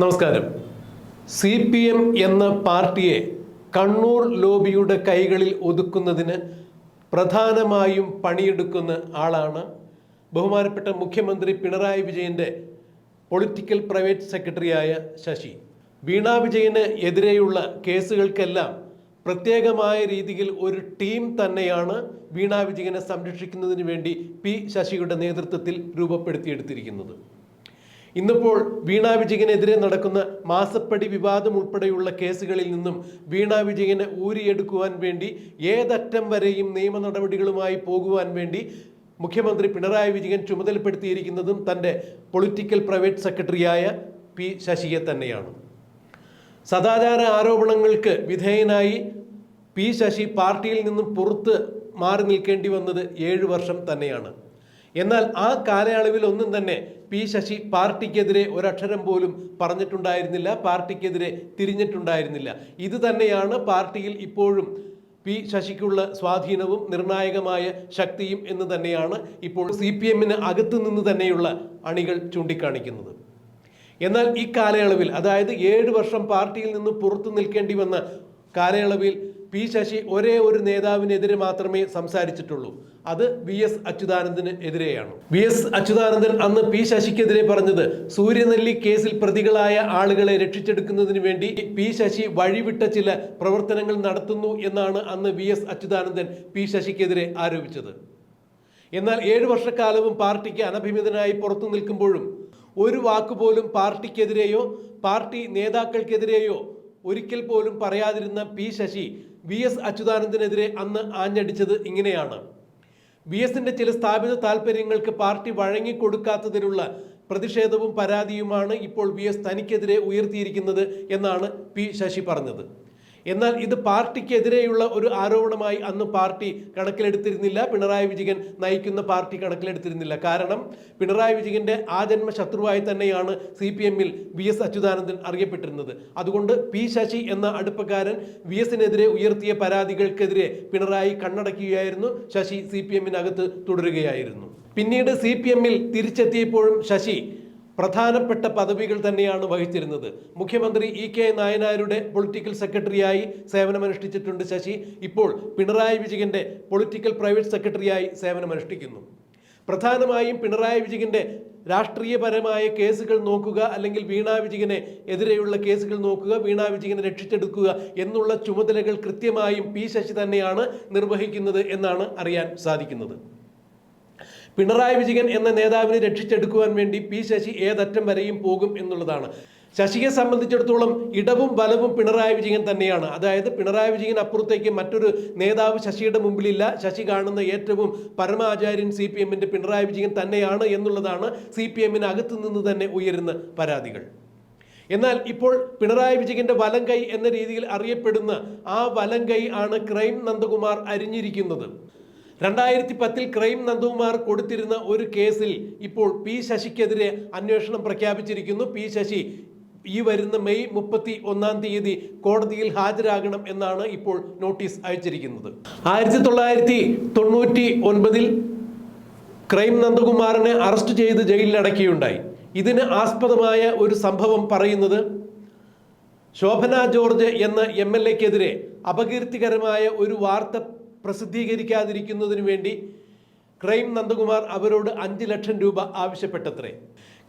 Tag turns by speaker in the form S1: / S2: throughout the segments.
S1: നമസ്കാരം. C P M എന്ന പാർട്ടിയെ കണ്ണൂർ ലോബിയുടെ കൈകളിൽ ഒതുക്കുന്നതിന് പ്രധാനമായും പണിയെടുക്കുന്ന ആളാണ് ബഹുമാനപ്പെട്ട മുഖ്യമന്ത്രി പിണറായി വിജയന്റെ പൊളിറ്റിക്കൽ പ്രൈവറ്റ് സെക്രട്ടറിയായ ശശി. വീണ വിജയന് എതിരെയുള്ള കേസുകൾക്കെല്ലാം പ്രത്യേകമായ രീതിയിൽ ഒരു ടീം തന്നെയാണ് വീണ വിജയനെ സംരക്ഷിക്കുന്നതിന് വേണ്ടി പി ശശിയുടെ നേതൃത്വത്തിൽ രൂപപ്പെടുത്തിയെടുത്തിരിക്കുന്നത്. ഇന്നിപ്പോൾ വീണ വിജയനെതിരെ നടക്കുന്ന മാസപ്പടി വിവാദം ഉൾപ്പെടെയുള്ള കേസുകളിൽ നിന്നും വീണ വിജയനെ ഊരിയെടുക്കുവാൻ വേണ്ടി ഏതറ്റം വരെയും നിയമ നടപടികളുമായി പോകുവാൻ വേണ്ടി മുഖ്യമന്ത്രി പിണറായി വിജയൻ ചുമതലപ്പെടുത്തിയിരിക്കുന്നതും തന്റെ പൊളിറ്റിക്കൽ പ്രൈവറ്റ് സെക്രട്ടറിയായ പി ശശിയെ തന്നെയാണ്. സദാചാര ആരോപണങ്ങൾക്ക് വിധേയനായി പി ശശി പാർട്ടിയിൽ നിന്നും പുറത്ത് മാറി നിൽക്കേണ്ടി വന്നത് ഏഴു വർഷം തന്നെയാണ്. എന്നാൽ ആ കാലയളവിൽ ഒന്നും തന്നെ പി ശശി പാർട്ടിക്കെതിരെ ഒരക്ഷരം പോലും പറഞ്ഞിട്ടുണ്ടായിരുന്നില്ല പാർട്ടിക്കെതിരെ തിരിഞ്ഞിട്ടുണ്ടായിരുന്നില്ല. ഇത് തന്നെയാണ് പാർട്ടിയിൽ ഇപ്പോഴും പി ശശിക്കുള്ള സ്വാധീനവും നിർണായകമായ ശക്തിയും എന്ന് തന്നെയാണ് ഇപ്പോൾ സി പി എമ്മിന് അകത്തു നിന്ന് തന്നെയുള്ള അണികൾ ചൂണ്ടിക്കാണിക്കുന്നത്. എന്നാൽ ഈ കാലയളവിൽ അതായത് ഏഴ് വർഷം പാർട്ടിയിൽ നിന്ന് പുറത്തു നിൽക്കേണ്ടി വന്ന കാലയളവിൽ പി ശശി ഒരേ ഒരു നേതാവിനെതിരെ മാത്രമേ സംസാരിച്ചിട്ടുള്ളൂ. അത് വി എസ് അച്യുതാനന്ദന് എതിരെയാണ്. വി എസ് അച്യുതാനന്ദൻ അന്ന് പി ശശിക്കെതിരെ പറഞ്ഞത് സൂര്യനെല്ലി കേസിൽ പ്രതികളായ ആളുകളെ രക്ഷിച്ചെടുക്കുന്നതിന് വേണ്ടി പി ശശി വഴിവിട്ട ചില പ്രവർത്തനങ്ങൾ നടത്തുന്നു എന്നാണ് അന്ന് വി എസ് അച്യുതാനന്ദൻ പി ശശിക്കെതിരെ ആരോപിച്ചത്. എന്നാൽ ഏഴു വർഷക്കാലവും പാർട്ടിക്ക് അനഭിമിതനായി പുറത്തു നിൽക്കുമ്പോഴും ഒരു വാക്കുപോലും പാർട്ടിക്കെതിരെയോ പാർട്ടി നേതാക്കൾക്കെതിരെയോ ഒരിക്കൽ പോലും പറയാതിരുന്ന പി ശശി വി എസ് അച്യുതാനന്ദനെതിരെ അന്ന് ആഞ്ഞടിച്ചത് ഇങ്ങനെയാണ്. വി എസിന്റെ ചില സ്ഥാപിത താല്പര്യങ്ങൾക്ക് പാർട്ടി വഴങ്ങിക്കൊടുക്കാത്തതിനുള്ള പ്രതിഷേധവും പരാതിയുമാണ് ഇപ്പോൾ വി എസ് തനിക്കെതിരെ ഉയർത്തിയിരിക്കുന്നത് എന്നാണ് പി ശശി പറഞ്ഞത്. എന്നാൽ ഇത് പാർട്ടിക്കെതിരെയുള്ള ഒരു ആരോപണമായി അന്ന് പാർട്ടി കണക്കിലെടുത്തിരുന്നില്ല. പിണറായി വിജയൻ നയിക്കുന്ന പാർട്ടി കണക്കിലെടുത്തിരുന്നില്ല. കാരണം പിണറായി വിജയന്റെ ആ ജന്മ ശത്രുവായി തന്നെയാണ് സി പി എമ്മിൽ വി എസ് അച്യുതാനന്ദൻ അറിയപ്പെട്ടിരുന്നത്. അതുകൊണ്ട് പി ശശി എന്ന അടുപ്പക്കാരൻ വി എസിനെതിരെ ഉയർത്തിയ പരാതികൾക്കെതിരെ പിണറായി കണ്ണടക്കുകയായിരുന്നു. ശശി സി പി എമ്മിനകത്ത് തുടരുകയായിരുന്നു. പിന്നീട് സി പി എമ്മിൽ തിരിച്ചെത്തിയപ്പോഴും ശശി പ്രധാനപ്പെട്ട പദവികൾ തന്നെയാണ് വഹിച്ചിരുന്നത്. മുഖ്യമന്ത്രി ഇ കെ നായനാരുടെ പൊളിറ്റിക്കൽ സെക്രട്ടറിയായി സേവനമനുഷ്ഠിച്ചിട്ടുണ്ട് ശശി. ഇപ്പോൾ പിണറായി വിജയന്റെ പൊളിറ്റിക്കൽ പ്രൈവറ്റ് സെക്രട്ടറിയായി സേവനമനുഷ്ഠിക്കുന്നു. പ്രധാനമായും പിണറായി വിജയന്റെ രാഷ്ട്രീയപരമായ കേസുകൾ നോക്കുക അല്ലെങ്കിൽ വീണ വിജയനെ എതിരെയുള്ള കേസുകൾ നോക്കുക വീണ വിജയനെ രക്ഷിച്ചെടുക്കുക എന്നുള്ള ചുമതലകൾ കൃത്യമായും പി ശശി തന്നെയാണ് നിർവഹിക്കുന്നത് എന്നാണ് അറിയാൻ സാധിക്കുന്നത്. പിണറായി വിജയൻ എന്ന നേതാവിനെ രക്ഷിച്ചെടുക്കുവാൻ വേണ്ടി പി ശശി ഏതറ്റം വരെയും പോകും എന്നുള്ളതാണ്. ശശിയെ സംബന്ധിച്ചിടത്തോളം ഇടവും ബലവും പിണറായി വിജയൻ തന്നെയാണ്. അതായത് പിണറായി വിജയൻ അപ്പുറത്തേക്ക് മറ്റൊരു നേതാവ് ശശിയുടെ മുമ്പിലില്ല. ശശി കാണുന്ന ഏറ്റവും പരമാചാര്യൻ സി പി എമ്മിന്റെ പിണറായി വിജയൻ തന്നെയാണ് എന്നുള്ളതാണ് സി പി എമ്മിന് അകത്തു നിന്ന് തന്നെ ഉയരുന്ന പരാതികൾ. എന്നാൽ ഇപ്പോൾ പിണറായി വിജയന്റെ വലം കൈ എന്ന രീതിയിൽ അറിയപ്പെടുന്ന ആ വലം കൈ ആണ് ക്രൈം നന്ദകുമാർ അരിഞ്ഞിരിക്കുന്നത്. രണ്ടായിരത്തി പത്തിൽ ക്രൈം നന്ദകുമാർ കൊടുത്തിരുന്ന ഒരു കേസിൽ ഇപ്പോൾ പി ശശിക്കെതിരെ അന്വേഷണം പ്രഖ്യാപിച്ചിരിക്കുന്നു. പി ശശി ഈ വരുന്ന മെയ് മുപ്പത്തി ഒന്നാം തീയതി കോടതിയിൽ ഹാജരാകണം എന്നാണ് ഇപ്പോൾ നോട്ടീസ് അയച്ചിരിക്കുന്നത്. ആയിരത്തി തൊള്ളായിരത്തി തൊണ്ണൂറ്റി ഒൻപതിൽ ക്രൈം നന്ദകുമാറിനെ അറസ്റ്റ് ചെയ്ത് ജയിലിൽ അടക്കുകയുണ്ടായി ഇതിന് ആസ്പദമായ ഒരു സംഭവം പറയുന്നത് ശോഭന ജോർജ് എന്ന എം എൽ എക്കെതിരെ അപകീർത്തികരമായ ഒരു വാർത്ത പ്രസിദ്ധീകരിക്കാതിരിക്കുന്നതിന് വേണ്ടി ക്രൈം നന്ദകുമാർ അവരോട് അഞ്ച് ലക്ഷം രൂപ ആവശ്യപ്പെട്ടത്രേ.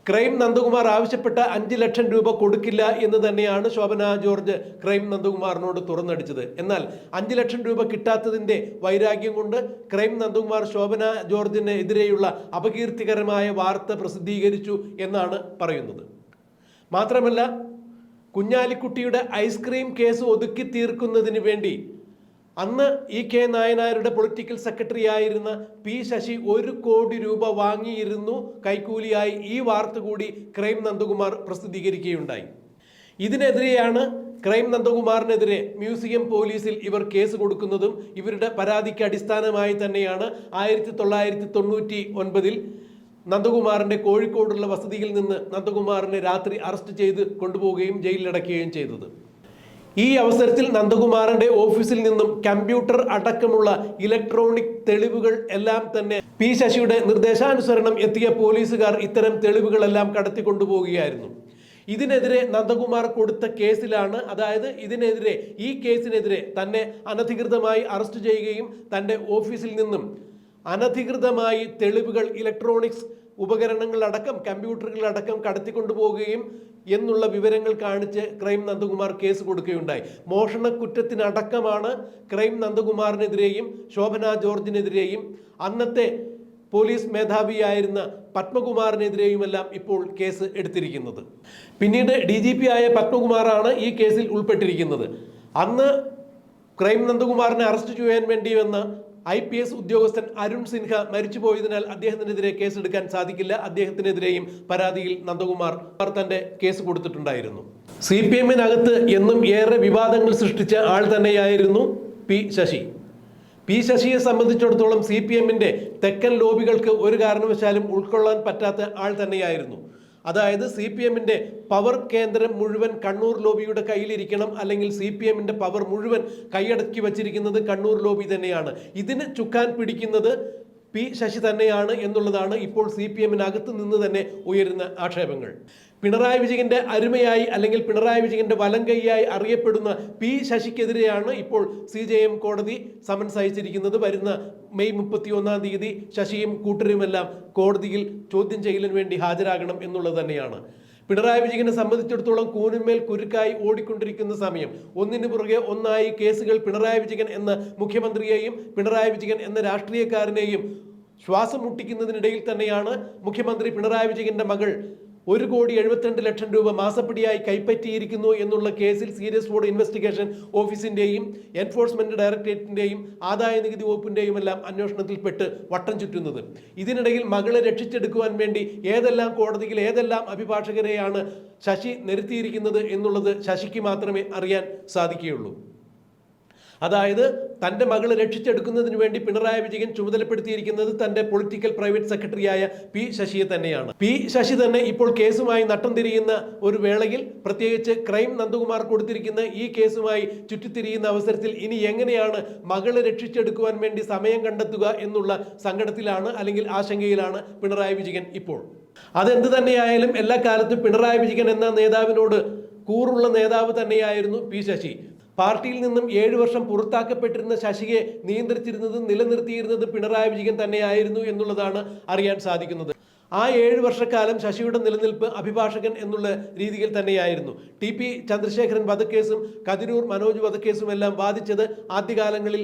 S1: ക്രൈം നന്ദകുമാർ ആവശ്യപ്പെട്ട അഞ്ച് ലക്ഷം രൂപ കൊടുക്കില്ല എന്ന് തന്നെയാണ് ശോഭന ജോർജ് ക്രൈം നന്ദകുമാറിനോട് തുറന്നടിച്ചത്. എന്നാൽ അഞ്ച് ലക്ഷം രൂപ കിട്ടാത്തതിന്റെ വൈരാഗ്യം കൊണ്ട് ക്രൈം നന്ദകുമാർ ശോഭന ജോർജിന് എതിരെയുള്ള അപകീർത്തികരമായ വാർത്ത പ്രസിദ്ധീകരിച്ചു എന്നാണ് പറയുന്നത്. മാത്രമല്ല കുഞ്ഞാലിക്കുട്ടിയുടെ ഐസ്ക്രീം കേസ് ഒതുക്കി തീർക്കുന്നതിന് വേണ്ടി അന്ന് ഇ കെ നായനാരുടെ പൊളിറ്റിക്കൽ സെക്രട്ടറി ആയിരുന്ന പി ശശി ഒരു കോടി രൂപ വാങ്ങിയിരുന്നു. കൈക്കൂലിയായി ഈ വാർത്ത കൂടി ക്രൈം നന്ദകുമാർ പ്രസിദ്ധീകരിക്കുകയുണ്ടായി. ഇതിനെതിരെയാണ് ക്രൈം നന്ദകുമാറിനെതിരെ മ്യൂസിയം പോലീസിൽ ഇവർ കേസ് കൊടുക്കുന്നതും ഇവരുടെ പരാതിക്ക് അടിസ്ഥാനമായി തന്നെയാണ്. ആയിരത്തി തൊള്ളായിരത്തി തൊണ്ണൂറ്റി ഒൻപതിൽ നന്ദകുമാറിന്റെ കോഴിക്കോടുള്ള വസതിയിൽ നിന്ന് നന്ദകുമാറിനെ രാത്രി അറസ്റ്റ് ചെയ്ത് കൊണ്ടുപോവുകയും ജയിലിലടക്കുകയും ചെയ്തത്. ഈ അവസരത്തിൽ നന്ദകുമാറിന്റെ ഓഫീസിൽ നിന്നും കമ്പ്യൂട്ടർ അടക്കമുള്ള ഇലക്ട്രോണിക് തെളിവുകൾ എല്ലാം തന്നെ പി ശശിയുടെ നിർദ്ദേശാനുസരണം എത്തിയ പോലീസുകാർ ഇത്തരം തെളിവുകളെല്ലാം കടത്തിക്കൊണ്ടുപോകുകയായിരുന്നു ഇതിനെതിരെ നന്ദകുമാർ കൊടുത്ത കേസിലാണ് അതായത് ഇതിനെതിരെ ഈ കേസിനെതിരെ തന്നെ അനധികൃതമായി അറസ്റ്റ് ചെയ്യുകയും തന്റെ ഓഫീസിൽ നിന്നും അനധികൃതമായി തെളിവുകൾ ഇലക്ട്രോണിക്സ് ഉപകരണങ്ങളടക്കം കമ്പ്യൂട്ടറുകളടക്കം കടത്തിക്കൊണ്ടുപോവുകയും എന്നുള്ള വിവരങ്ങൾ കാണിച്ച് ക്രൈം നന്ദകുമാർ കേസ് കൊടുക്കുകയുണ്ടായി. മോഷണ കുറ്റത്തിനടക്കമാണ് ക്രൈം നന്ദകുമാറിനെതിരെയും ശോഭന ജോർജിനെതിരെയും അന്നത്തെ പോലീസ് മേധാവിയായിരുന്ന പത്മകുമാറിനെതിരെയുമെല്ലാം ഇപ്പോൾ കേസ് എടുത്തിരിക്കുന്നത്. പിന്നീട് ഡി ജി പി ആയ പത്മകുമാറാണ് ഈ കേസിൽ ഉൾപ്പെട്ടിരിക്കുന്നത്. അന്ന് ക്രൈം നന്ദകുമാറിനെ അറസ്റ്റ് ചെയ്യാൻ വേണ്ടി വന്ന ഐ പി എസ് ഉദ്യോഗസ്ഥൻ അരുൺ സിൻഹ മരിച്ചുപോയതിനാൽ അദ്ദേഹത്തിനെതിരെ കേസെടുക്കാൻ സാധിക്കില്ല. അദ്ദേഹത്തിനെതിരെയും പരാതിയിൽ നന്ദകുമാർ തന്റെ കേസ് കൊടുത്തിട്ടുണ്ടായിരുന്നു. സി പി എമ്മിനകത്ത് എന്നും ഏറെ വിവാദങ്ങൾ സൃഷ്ടിച്ച ആൾ തന്നെയായിരുന്നു പി ശശി. പി ശശിയെ സംബന്ധിച്ചിടത്തോളം സി പി എമ്മിന്റെ തെക്കൻ ലോബികൾക്ക് ഒരു കാരണവശാലും ഉൾക്കൊള്ളാൻ പറ്റാത്ത ആൾ തന്നെയായിരുന്നു. അതായത് സി പി എമ്മിന്റെ പവർ കേന്ദ്രം മുഴുവൻ കണ്ണൂർ ലോബിയുടെ കയ്യിലിരിക്കണം അല്ലെങ്കിൽ സി പി എമ്മിന്റെ പവർ മുഴുവൻ കൈയടക്കി വച്ചിരിക്കുന്നത് കണ്ണൂർ ലോബി തന്നെയാണ്. ഇതിന് ചുക്കാൻ പിടിക്കുന്നത് പി ശശി തന്നെയാണ് എന്നുള്ളതാണ് ഇപ്പോൾ സി പി എമ്മിനകത്ത് നിന്ന് തന്നെ ഉയരുന്ന ആക്ഷേപങ്ങൾ. പിണറായി വിജയന്റെ അരുമയായി അല്ലെങ്കിൽ പിണറായി വിജയന്റെ കൈയായി അറിയപ്പെടുന്ന പി ശശിക്കെതിരെയാണ് ഇപ്പോൾ സി ജെ എം കോടതി സമൻസ് അയച്ചിരിക്കുന്നത്. വരുന്ന മെയ് മുപ്പത്തി ഒന്നാം തീയതി ശശിയും കൂട്ടരുമെല്ലാം കോടതിയിൽ ചോദ്യം ചെയ്യലിന് വേണ്ടി ഹാജരാകണം എന്നുള്ളത് തന്നെയാണ്. പിണറായി വിജയനെ സംബന്ധിച്ചിടത്തോളം കൂനുമേൽ കുരുക്കായി ഓടിക്കൊണ്ടിരിക്കുന്ന സമയം. ഒന്നിനു പുറകെ ഒന്നായി കേസുകൾ പിണറായി വിജയൻ എന്ന മുഖ്യമന്ത്രിയെയും പിണറായി വിജയൻ എന്ന രാഷ്ട്രീയക്കാരനെയും ശ്വാസം മുട്ടിക്കുന്നതിനിടയിൽ തന്നെയാണ് മുഖ്യമന്ത്രി പിണറായി വിജയന്റെ മകൾ ഒരു കോടി എഴുപത്തിരണ്ട് ലക്ഷം രൂപ മാസപ്പടിയായി കൈപ്പറ്റിയിരിക്കുന്നു എന്നുള്ള കേസിൽ സീരിയസ് ബോർഡ് ഇൻവെസ്റ്റിഗേഷൻ ഓഫീസിന്റെയും എൻഫോഴ്സ്മെന്റ് ഡയറക്ടറേറ്റിന്റെയും ആദായ നികുതി വകുപ്പിന്റെയും എല്ലാം അന്വേഷണത്തിൽപ്പെട്ട് വട്ടം ചുറ്റുന്നത്. ഇതിനിടയിൽ മകളെ രക്ഷിച്ചെടുക്കുവാൻ വേണ്ടി ഏതെല്ലാം കോടതിയിൽ ഏതെല്ലാം അഭിഭാഷകരെയാണ് ശശി നിരത്തിയിരിക്കുന്നത് എന്നുള്ളത് ശശിക്ക് മാത്രമേ അറിയാൻ സാധിക്കുകയുള്ളൂ. അതായത് തന്റെ മകളെ രക്ഷിച്ചെടുക്കുന്നതിന് വേണ്ടി പിണറായി വിജയൻ ചുമതലപ്പെടുത്തിയിരിക്കുന്നത് തന്റെ പൊളിറ്റിക്കൽ പ്രൈവറ്റ് സെക്രട്ടറിയായ പി ശശിയെ തന്നെയാണ്. പി ശശി തന്നെ ഇപ്പോൾ കേസുമായി നട്ടം തിരിയുന്ന ഒരു വേളയിൽ പ്രത്യേകിച്ച് ക്രൈം നന്ദകുമാർ കൊടുത്തിരിക്കുന്ന ഈ കേസുമായി ചുറ്റിത്തിരിയുന്ന അവസരത്തിൽ ഇനി എങ്ങനെയാണ് മകളെ രക്ഷിച്ചെടുക്കുവാൻ വേണ്ടി സമയം കണ്ടെത്തുക എന്നുള്ള സങ്കടത്തിലാണ് അല്ലെങ്കിൽ ആശങ്കയിലാണ് പിണറായി വിജയൻ ഇപ്പോൾ. അതെന്ത് തന്നെയായാലും എല്ലാ കാലത്തും പിണറായി വിജയൻ എന്ന നേതാവിനോട് കൂറുള്ള നേതാവ് തന്നെയായിരുന്നു പി ശശി. പാർട്ടിയിൽ നിന്നും ഏഴു വർഷം പുറത്താക്കപ്പെട്ടിരുന്ന ശശിയെ നിയന്ത്രിച്ചിരുന്നതും നിലനിർത്തിയിരുന്നതും പിണറായി വിജയൻ തന്നെയായിരുന്നു എന്നുള്ളതാണ് അറിയാൻ സാധിക്കുന്നത്. ആ ഏഴ് വർഷക്കാലം ശശിയുടെ നിലനിൽപ്പ് അഭിഭാഷകൻ എന്നുള്ള രീതിയിൽ തന്നെയായിരുന്നു. ടി പി ചന്ദ്രശേഖരൻ വധക്കേസും കതിരൂർ മനോജ് വധക്കേസും എല്ലാം വാദിച്ചത് ആദ്യകാലങ്ങളിൽ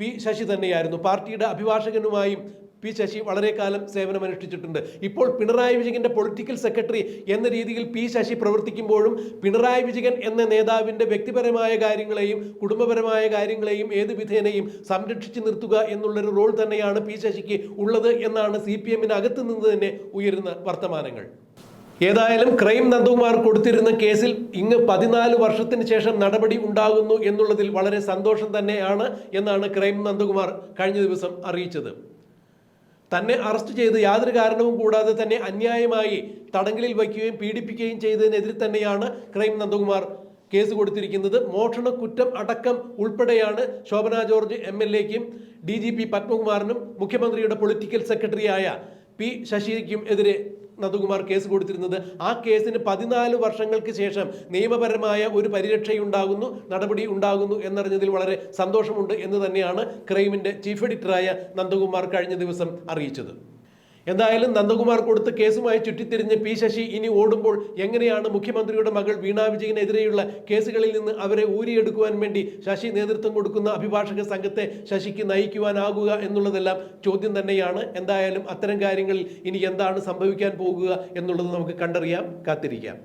S1: പി ശശി തന്നെയായിരുന്നു. പാർട്ടിയുടെ അഭിഭാഷകനുമായും പി ശശി വളരെ കാലം സേവനമനുഷ്ഠിച്ചിട്ടുണ്ട്. ഇപ്പോൾ പിണറായി വിജയന്റെ പൊളിറ്റിക്കൽ സെക്രട്ടറി എന്ന രീതിയിൽ പി ശശി പ്രവർത്തിക്കുമ്പോഴും പിണറായി വിജയൻ എന്ന നേതാവിന്റെ വ്യക്തിപരമായ കാര്യങ്ങളെയും കുടുംബപരമായ കാര്യങ്ങളെയും ഏത് വിധേനയും സംരക്ഷിച്ചു നിർത്തുക എന്നുള്ളൊരു റോൾ തന്നെയാണ് പി ശശിക്ക് ഉള്ളത് എന്നാണ് സി പി എമ്മിനകത്ത് നിന്ന് തന്നെ ഉയരുന്ന വർത്തമാനങ്ങൾ. ഏതായാലും ക്രൈം നന്ദകുമാർ കൊടുത്തിരുന്ന കേസിൽ ഇങ്ങ് പതിനാല് വർഷത്തിന് ശേഷം നടപടി ഉണ്ടാകുന്നു എന്നുള്ളതിൽ വളരെ സന്തോഷം തന്നെയാണ് എന്നാണ് ക്രൈം നന്ദകുമാർ കഴിഞ്ഞ ദിവസം അറിയിച്ചത്. തന്നെ അറസ്റ്റ് ചെയ്ത് യാതൊരു കാരണവും കൂടാതെ തന്നെ അന്യായമായി തടങ്കലിൽ വയ്ക്കുകയും പീഡിപ്പിക്കുകയും ചെയ്തതിനെതിരെ തന്നെയാണ് ക്രൈം നന്ദകുമാർ കേസ് കൊടുത്തിരിക്കുന്നത്. മോഷണ കുറ്റം അടക്കം ഉൾപ്പെടെയാണ് ശോഭന ജോർജ് എം എൽ എക്കും ഡി ജി പി പത്മകുമാറിനും മുഖ്യമന്ത്രിയുടെ പൊളിറ്റിക്കൽ സെക്രട്ടറിയായ പി ശശിക്കും എതിരെ നന്ദകുമാർ കേസ് കൊടുത്തിരുന്നത്. ആ കേസിന് പതിനാല് വർഷങ്ങൾക്ക് ശേഷം നിയമപരമായ ഒരു പരിരക്ഷയുണ്ടാകുന്നു നടപടി ഉണ്ടാകുന്നു എന്നറിഞ്ഞതിൽ വളരെ സന്തോഷമുണ്ട് എന്ന് തന്നെയാണ് ക്രൈമിന്റെ ചീഫ് എഡിറ്ററായ നന്ദകുമാർ കഴിഞ്ഞ ദിവസം അറിയിച്ചത്. എന്തായാലും നന്ദകുമാർ കൊടുത്ത കേസുമായി ചുറ്റിത്തിരിഞ്ഞ് പി ശശി ഇനി ഓടുമ്പോൾ എങ്ങനെയാണ് മുഖ്യമന്ത്രിയുടെ മകൾ വീണ വിജയനെതിരെയുള്ള കേസുകളിൽ നിന്ന് അവരെ ഊരിയെടുക്കുവാൻ വേണ്ടി ശശി നേതൃത്വം കൊടുക്കുന്ന അഭിഭാഷക സംഘത്തെ ശശിക്ക് നയിക്കുവാനാകുക എന്നുള്ളതെല്ലാം ചോദ്യം തന്നെയാണ്. എന്തായാലും അത്തരം കാര്യങ്ങളിൽ ഇനി എന്താണ് സംഭവിക്കാൻ പോകുക എന്നുള്ളത് നമുക്ക് കണ്ടറിയാം കാത്തിരിക്കാം.